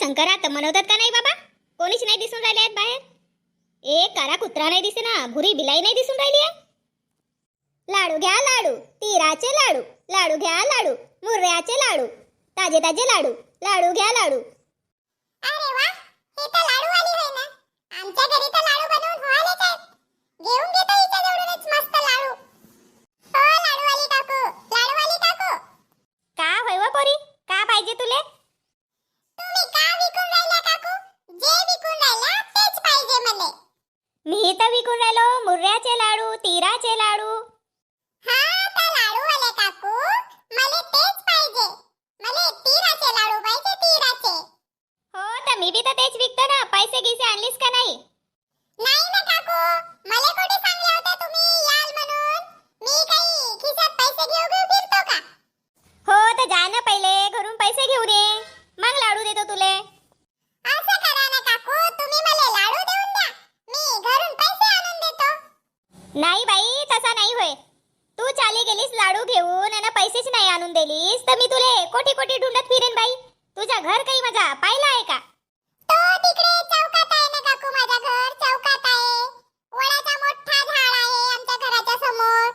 संक्रांत मनवतात का नाही बाबा? कोणीच नाही दिसून राहिले आहेत बाहेर. ए कारा कुत्रा नाही दिसे ना भुरी बिलाई नाही दिसून राहिली आहे. लाडू घ्या लाडू तिराचे लाडू लाडू घ्या लाडू मुर्याचे लाडू ताजे ताजे लाडू लाडू घ्या लाडू. अरे वा हे तर लाडू आली होय ना. आमच्या घरी तर लाडू बनवून घेऊन घेता हिच्या जवळूनच मस्त लाडू हो लाडूवाली काकू लाडूवाली काकू का होय व पोरी का पाहिजे तुले तुम्ही का विकून राहिल्या काकू जे विकून राहिला तेच पाहिजे मले मी तर विकून राहिलो मुर्ऱ्याचे लाडू लाडू? हा काकू. मले तेच पाहिजे. मले तीराचे लाडू पाहिजे तीराचे. हो तर मी बी तर तेच विकतो ना. पैसे गिसे आणलीस का नाही? नाही ना काकू. मले कोणी सांगले होते तुम्ही याल म्हणून? मी काही खिशात पैसे घेऊ घेऊ फिरतो का? हो तर जा ना पहिले. घरून पैसे घेऊन ये मग लाडू देतो तुले. असं करा ना काकू. तुम्ही मला लाडू देऊन द्या. मी घरून पैसे आणून देतो. नाही बाई चाली गेलीस लाडू घेऊन आणि पैसेच नाही आणून दिलीस तर मी तुले कोटी कोटी ढूंढत फिरेन बाई. तुझा घर काही माझा पाहिला आहे का? तो तिकडे चौकात आहे ना काकू माझा घर चौकात आहे. वडाचा मोठा झाड आहे आमच्या घराच्या समोर.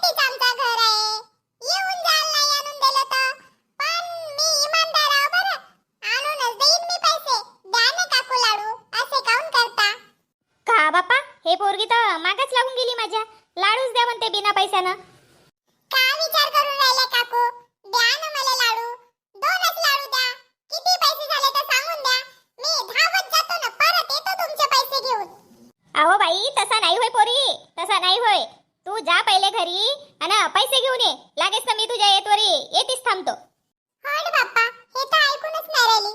तेच आमचं घर आहे. येऊन जाल नाही आणून दिलं तर. पण मी इमानदार आहो बरं. आणूनच देईन मी पैसे. द्या ना काकू लाडू असे काऊन करता? का बापा हे पोरगी तर मागच लागून गेली माझ्या. लाडूच द्या म्हणते बिना पैशानं का विचार करून राहिले काकू द्या ना मला लाडू दोनच लाडू द्या किती पैसे झाले तर सांगून द्या मी धावत जातो ना परत येतो तुमचे पैसे घेऊन अहो बाई तसा नाही होय पोरी तसा नाही होय तू जा पहिले घरी? आणि पैसे घेऊन ये. लागेच तर मी तुझ्या येतवरी. येतीच थांबतो. हो ना बाप्पा हे तर ऐकूनच नाही राहिली.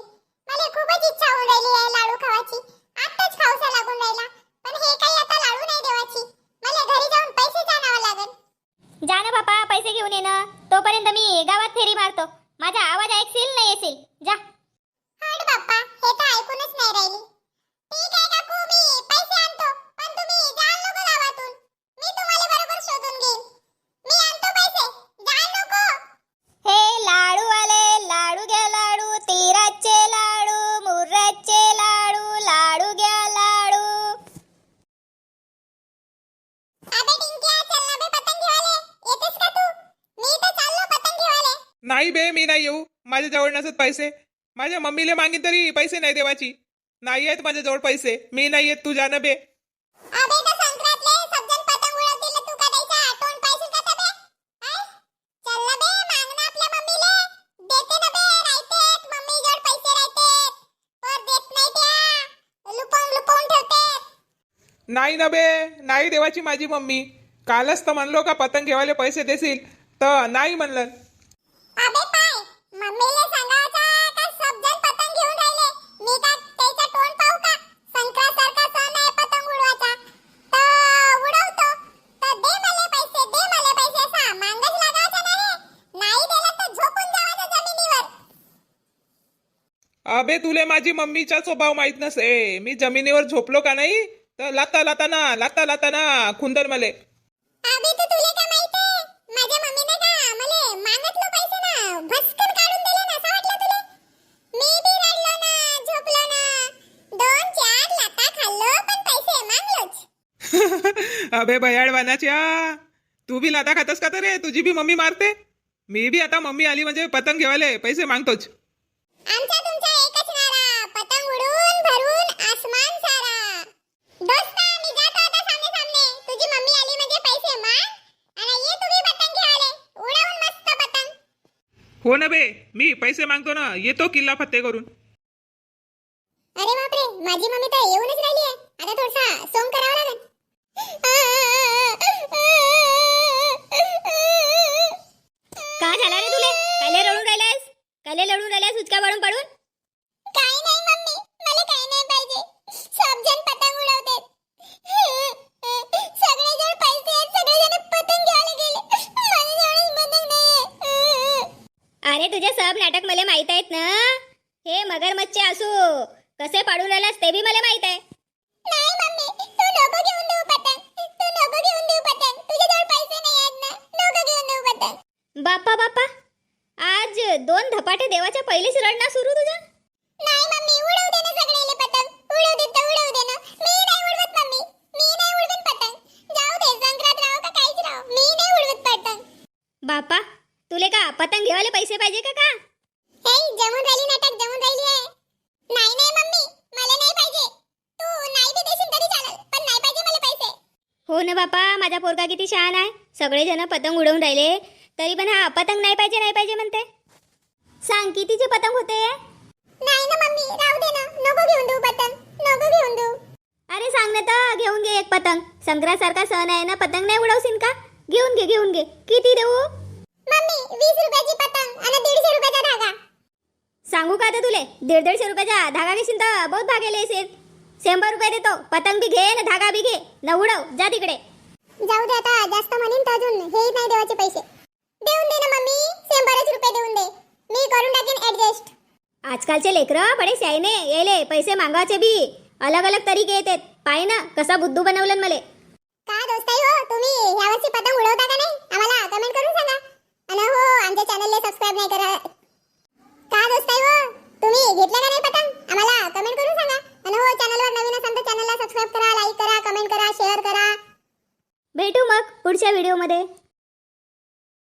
मला खूपच इच्छा होऊन राहिली आहे लाडू खावाची. आताच खाऊसा लागून राहिला. पण हे काही आता लाडू नाही देवाची. मला घरी जाऊन पैसे लागेल जा ना बापा पैसे घेऊन ये ना. तोपर्यंत मी गावात फेरी मारतो. माझा आवाज ऐकशील नाही येशील? जा. हो ना बाप्पा हे तर ऐकूनच नाही राहिली. नाही येऊ? माझ्या जवळ नसत पैसे. माझ्या मम्मीला मागिन तरी पैसे नाही देवाची. नाही आहेत माझ्या जवळ पैसे. मी नाही येत तू जाणं बे. अबे तर संक्रांतले सज्जन पतंग उडवतील तू का द्यायचा तोंड पाहिजे का बे हाय? चल ना बे माग ना आपल्या मम्मीले. देते ना बे राहतेत. मम्मी जवळ पैसे राहतेत. पर देत नाही त्या. लुपवून लुपवून ठेवतेत. नाही ना बे नाही देवाची माझी मम्मी. कालच तर म्हणलो का पतंग घेवायला पैसे देशील? तर नाही म्हणलं. अबे तुले माझी मम्मीचा स्वभाव माहीत नसे. मी जमिनीवर झोपलो का नाही? तर लाता लाता ना लाता लाता ना खुंदर मले. अबे तू तुले का माहिती माझ्या मम्मीने का मले मागतलो पैसे ना? भस्कन काढून दिले ना असं वाटलं तुले मी बी रडलो ना झोपलो ना दोन चार लाता खाल्लो पण पैसे मागलोच अबे बयाडवानाच्या तू बी लाता खातस का तर रे? तुझी बी मम्मी मारते. मी बी आता मम्मी आली म्हणजे पतंग घेवाले पैसे मागतोच. आमचा तुमचा एकच नारा पतंग उडून भरून आसमान सारा. दोस्त मी जातो आता सामने सामने. तुझी मम्मी आली म्हणजे पैसे माग आणि ये तुम्ही पतंग घ्यायला उडवून मस्त पतंग. हो ना बे मी पैसे मागतो ना येतो किल्ला फत्ते करून. अरे बापरे माझी मम्मी तर येऊनच राहिली आहे. आता थोडसा सोंग करावा लागेल. उचका पाडून पाडून काही नाही मम्मी. मला काही नाही पाहिजे. सब जण पतंग उडवतात. सगळे जण पैसे आहेत सगळे जण पतंग घ्यायला गेले. माझ्याजवळच पतंग नाहीये. अरे तुझे सब नाटक मला माहीत आहेत ना? हे मगरमच्छे असू कसे पाडून राहिलास ते बी मला माहीत आहे. नाही मम्मी. तू नको घेऊन देऊ पतंग. तू नको घेऊन देऊ पतंग. तुझ्याजवळ पैसे नाही आहेत ना. नको घेऊन देऊ पतंग. बाप्पा बाप्पा. आज दोन धपाटे देवाच्या पहिलेच रडना सुरू तुझ्या नाही मम्मी उडवू दे ना सगळेले पतंग. उडवू दे तर उडवू दे ना. मी नाही उडवत मम्मी. मी नाही उडवत पतंग. जाऊ दे संक्रांत राव का काहीच राव मी नाही उडवत पतंग. बापा तुले का पतंग घेवाले पैसे पाहिजे का का? हे जमून राहिली नाटक जमून राहिली आहे. नाही नाही मम्मी मला नाही पाहिजे. तू नाही बी देशील तरी चालेल पण नाही पाहिजे मला पैसे. हो ना बापा माझा पोरगा किती शहाण आहे. सगळे जण पतंग उडवून राहिले. तरी पण हा पतंग नाही पाहिजे नाही पाहिजे म्हणते. सांग कितीचे पतंग होते नाही ना मम्मी राहू दे ना. नको घेऊन देऊ पतंग. नको घेऊन देऊ. अरे सांग ना तर घेऊन घे एक पतंग. संक्रांतसारखा सण आहे ना पतंग नाही उडवशील का? घेऊन घे घेऊन घे. किती देऊ? मम्मी वीस रुपयाची पतंग आणि दीडशे रुपयाचा धागा. सांगू का आता तुले? दीड दीडशे रुपयाचा धागा घेशील तर बहुत भागेले असेल शंभर रुपये देतो. पतंग बी घे ना धागा बी घे. न उडव. जा तिकडे. जाऊ दे आता जास्त म्हणीन तर अजून. हेही नाही देवाचे पैसे. देऊन दे ना मम्मी. शंभरच रुपये देऊन दे. मी करून टाकेन ऍडजस्ट आजकालचे लेकरं बडे शायने येले पैसे मागायचे बी. अलग अलग तरीके येतात. पाय ना कसा बुद्धू बनवलं मले. का दोस्ताई हो तुम्ही यावर्षी पतंग उडवता का नाही? आम्हाला कमेंट करून सांगा. आणि हो आमच्या चॅनलला सबस्क्राईब नाही करा का दोस्ताई हो? तुम्ही घेतलं का नाही पतंग? आम्हाला कमेंट करून सांगा. आणि हो चॅनलवर नवीन असाल तर चॅनलला सबस्क्राईब करा लाईक करा कमेंट करा शेअर करा. भेटू मग पुढच्या व्हिडिओमध्ये